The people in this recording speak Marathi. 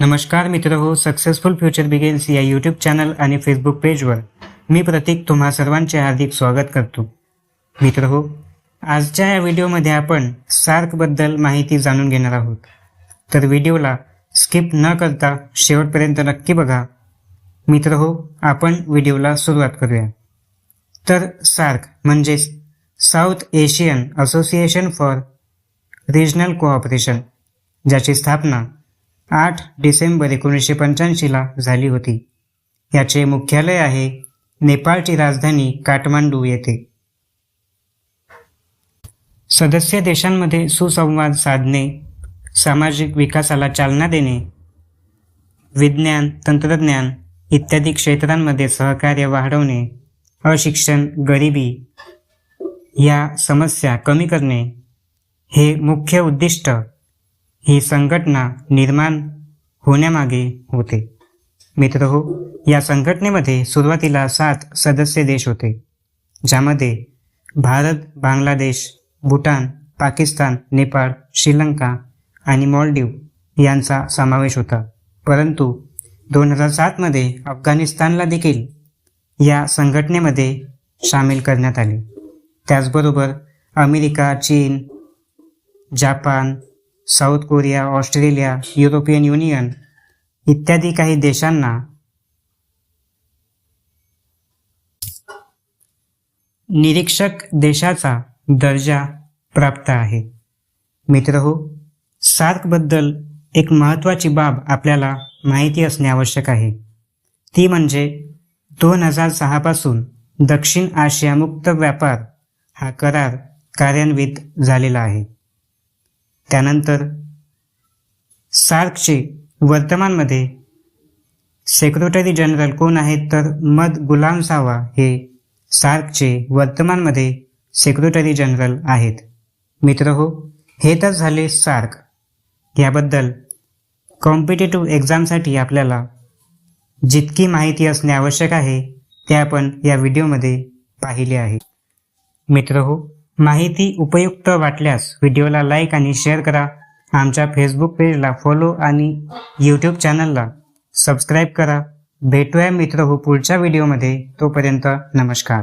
नमस्कार मित्र हो सक्सेसफुल फ्युचर बिगेन्स या यूट्यूब चॅनल आणि फेसबुक पेजवर मी प्रतीक तुम्हा सर्वांचे हार्दिक स्वागत करतो. मित्र हो आजच्या या व्हिडिओमध्ये आपण सार्कबद्दल माहिती जाणून घेणार आहोत. तर व्हिडिओला स्किप न करता शेवटपर्यंत नक्की बघा. मित्र हो आपण व्हिडिओला सुरुवात करूया. तर सार्क म्हणजेच South Asian Association for Regional Cooperation ज्याची स्थापना आठ डिसेंबर एकोणीसशे पंच्याऐंशीला झाली होती. याचे मुख्यालय आहे नेपाळची राजधानी काठमांडू येथे. सदस्य देशांमध्ये सुसंवाद साधणे सामाजिक विकासाला चालना देणे विज्ञान तंत्रज्ञान इत्यादी क्षेत्रांमध्ये सहकार्य वाढवणे अशिक्षण गरिबी या समस्या कमी करणे हे मुख्य उद्दिष्ट ही संघटना निर्माण होण्यामागे होते. मित्र हो या संघटनेमध्ये सुरुवातीला सात सदस्य देश होते ज्यामध्ये भारत बांगलादेश भूटान पाकिस्तान नेपाळ श्रीलंका आणि मॉलडीव यांचा समावेश होता. परंतु दोन हजार सातमध्ये अफगाणिस्तानला देखील या संघटनेमध्ये सामील करण्यात आले. त्याचबरोबर अमेरिका चीन Japan South Korea Australia European Union इत्यादी काही देशांना निरीक्षक देशाचा दर्जा प्राप्त आहे. मित्र हो सार्कबद्दल एक महत्त्वाची बाब आपल्याला माहिती असणे आवश्यक आहे. ती म्हणजे दोन हजार सहापासून दक्षिण आशिया मुक्त व्यापार हा करार कार्यान्वित झालेला आहे. त्यानंतर सार्कचे वर्तमानमध्ये सेक्रेटरी जनरल कोण आहेत तर मद गुलाम सावा हे सार्कचे वर्तमानमध्ये सेक्रेटरी जनरल आहेत. मित्र हो हे तर झाले सार्क. याबद्दल कॉम्पिटेटिव्ह एक्झामसाठी आपल्याला जितकी माहिती असणे आवश्यक आहे ते आपण या व्हिडिओमध्ये पाहिले आहे. मित्र हो माहिती उपयुक्त वाटल्यास व्हिडिओला लाईक आणि शेअर करा. आमच्या फेसबुक पेजला फॉलो आणि यूट्यूब चॅनलला सबस्क्राईब करा. भेटूया मित्र हो पुढच्या व्हिडिओमध्ये तोपर्यंत नमस्कार.